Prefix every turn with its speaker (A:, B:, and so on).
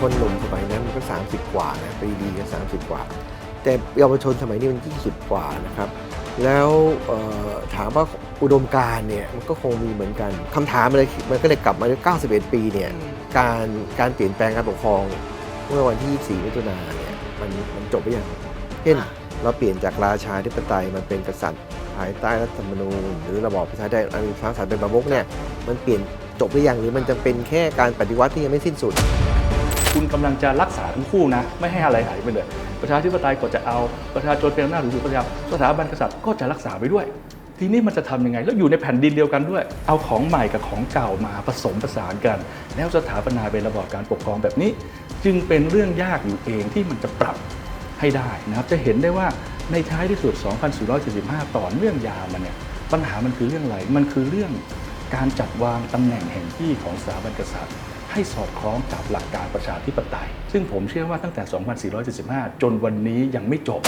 A: คนหนุ่มสมัยนั้นมันก็ 30 กว่านะปรีดีก็30 กว่า แต่เยาวชนสมัยนี้มัน20 กว่านะครับ แล้วเอ่อถามว่าอุดมการณ์เนี่ยมันก็คงมีเหมือนกันคำถามเลยมันก็เลยกลับมาที่91ปีเนี่ยการการเปลี่ยนแปลงการปกครอง เมื่อวันที่ 24มิถุนายนเนี่ยมันมันจบไปยังเช่น
B: อะ
A: เราเปลี่ยนจากราชาธิปไตยมันเป็นกษัตริย์ภายใต้รัฐธรรมนูญ หรือระบอบประชาธิปไตยอันมีพระมหากษัตริย์เป็นประมุขเนี่ยมันเปลี่ยนจบหรือยังหรือมันจะเป็นแค่การปฏิวัติที่ยังไม่สิ้นสุด
C: คุณ กำลังจะรักษาทั้งคู่นะ ไม่ให้อะไรหายไปเลย ประชาธิปไตยก็จะเอาประชาชนเป็นอำนาจหรือประชาสถาบันกษัตริย์ก็จะรักษาไปด้วย ทีนี้มันจะทำยังไง แล้วอยู่ในแผ่นดินเดียวกันด้วย เอาของใหม่กับของเก่ามาผสมผสานกัน แล้วสถาปนาเป็นระบอบการปกครองแบบนี้ จึงเป็นเรื่องยากอยู่เองที่มันจะปรับให้ได้นะครับจะเห็นได้ว่าในท้ายที่สุด 2475 ต่อเนื่องยาวมาเนี่ยปัญหามันคือเรื่องอะไร มันคือเรื่อง การจัดวางตำแหน่งแห่งที่ของสถาบันกษัตริย์ ให้สอดคล้องกับหลักการประชาธิปไตย ซึ่งผมเชื่อว่าตั้งแต่ 2475 จนวันนี้ยังไม่จบ